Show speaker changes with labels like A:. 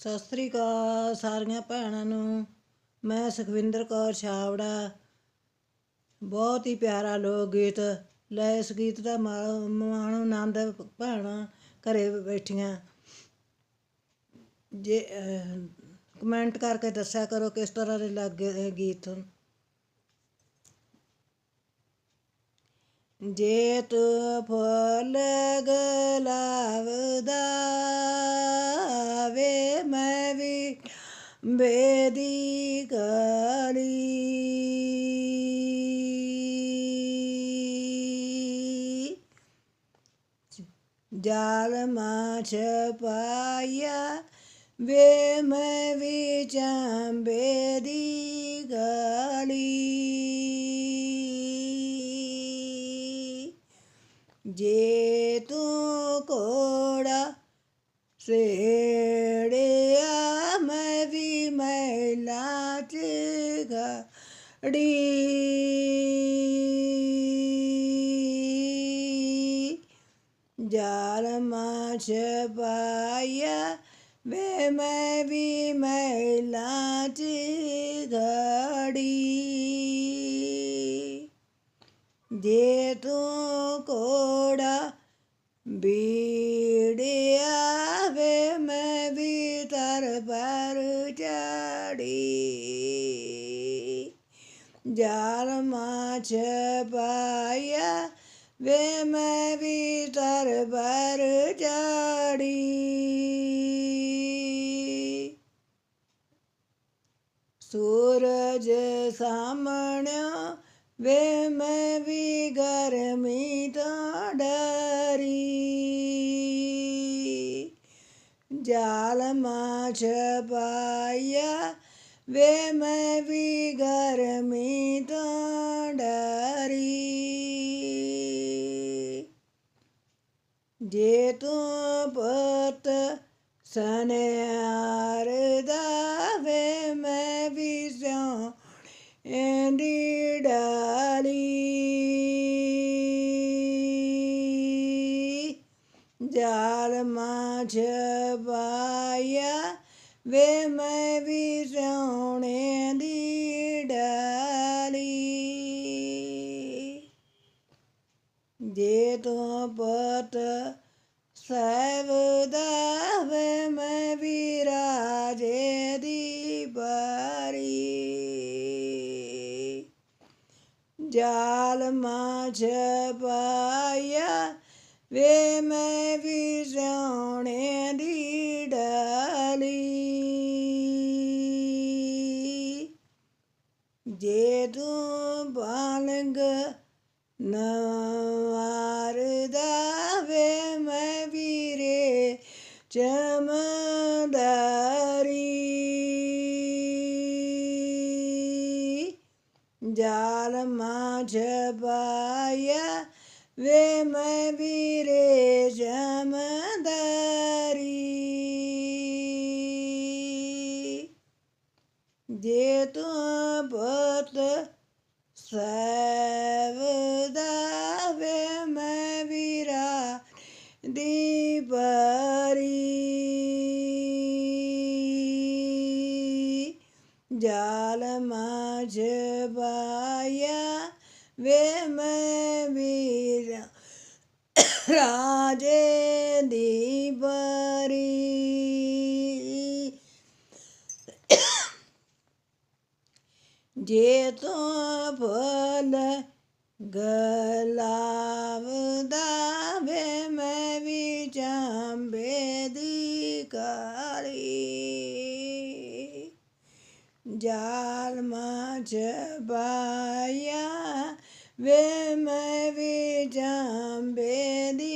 A: ਸਤਿ ਸ੍ਰੀ ਅਕਾਲ ਸਾਰੀਆਂ ਭੈਣਾਂ ਨੂੰ। ਮੈਂ ਸੁਖਵਿੰਦਰ ਕੌਰ ਛਾਵੜਾ ਬਹੁਤ ਹੀ ਪਿਆਰਾ ਲੋਕ ਗੀਤ ਲੈ ਇਸ ਗੀਤ ਦਾ ਮਾ- ਮਾਣੋ ਆਨੰਦ ਭੈਣਾਂ ਘਰੇ ਬੈਠੀਆਂ। ਜੇ ਕਮੈਂਟ ਕਰਕੇ ਦੱਸਿਆ ਕਰੋ ਕਿਸ ਤਰ੍ਹਾਂ ਦੇ ਲੱਗੇ ਗੀਤ। ਜੇ ਤੂੰ ਫੁੱਲ ਗਲਾਵਦਾ ਬੇਦੀ ਕਾਲੀ ਜਾਲ ਮਾਛ ਪਾਇਆ ਵੇ ਮੈਂ ਵੀ ਦੀ ਗਾਲੀ ਜੇ ਤੂੰ ਕੋੜਾ ਸੇ ਘੜੀ ਜਾਲ ਮਾਛ ਪਾਇਆ ਵੇ ਮੈਂ ਵੀ ਮੈਲਾ ਚ ਘੜੀ ਜੇ ਤੂੰ ਜਾਲ ਮਾਛ ਪਾਇਆ, ਵੇ ਮੈਂ ਵੀ ਤਰ ਪਰ ਚੜੀ ਸੂਰਜ ਸਾਹਮਣਿਓ, ਵੇ ਮੈਂ ਵੀ ਗਰਮੀ ਤੋਂ ਡਰੀ। ਜਾਲ ਮਾਛ ਪਾਇਆ ਵੇ ਮੈਂ ਵੀ ਗਰਮੀ ਤੋਂ ਡਰੀ। ਜੇ ਤੂੰ ਪੁੱਤ ਸਨਿਆਰ ਦਾ ਵੇ ਮੈਂ ਵੀ ਸਿਉ ਐਂਦੀ ਡਾਲੀ। ਜਾਲ ਵੇ ਮੈਂ ਵੀ ਸੋਹਣੇ ਦੀ ਡਾਲੀ। ਜੇ ਤੂੰ ਪਤ ਸਹਿਬ ਦਾ ਵੇ ਮੈਂ ਵੀ ਰਾਜੇ ਦੀ ਬਾਰੀ ਜਾਲ ਮਾਛ ਪਾਇਆ ਵੇ ਮੈਂ ਵੀ ਸੋਹਣੇ ਦੀ ਡਾਲੀ। ਜੇ ਤੂੰ ਬਾਲੰਗ ਨਵਾਰ ਦਾ ਮੈਂ ਵੀਰੇ ਚਮਦਾਰੀ। ਜਾਲ ਮਾਝ ਪਾਇਆ ਵੇ, ਮੈਂ ਵੀਰੇ ਜਮਦਾਰੀ ਤੂੰ ਪੁੱਤ ਵੇ ਮੈਂ ਵੀਰਾ ਦੀ ਬਰੀ। ਜਾਲ ਮਾਝ ਪਾਇਆ ਵੇ ਮੈਂ ਵੀਰਾ। ਰਾਜੇ ਦੀ ਬਰੀ। ਜੇ ਤੂੰ ਭੁੱਲ ਗਲਾਵਦਾ ਵੇ, ਮੈਂ ਵੀ ਚਾਂਬੇ ਦੀ ਕਾਲੀ। ਜਾਲ ਮਾਝ ਬਾਇਆ ਵੇ, ਮੈਂ ਵੀ ਚਾਂਬੇ ਦੀ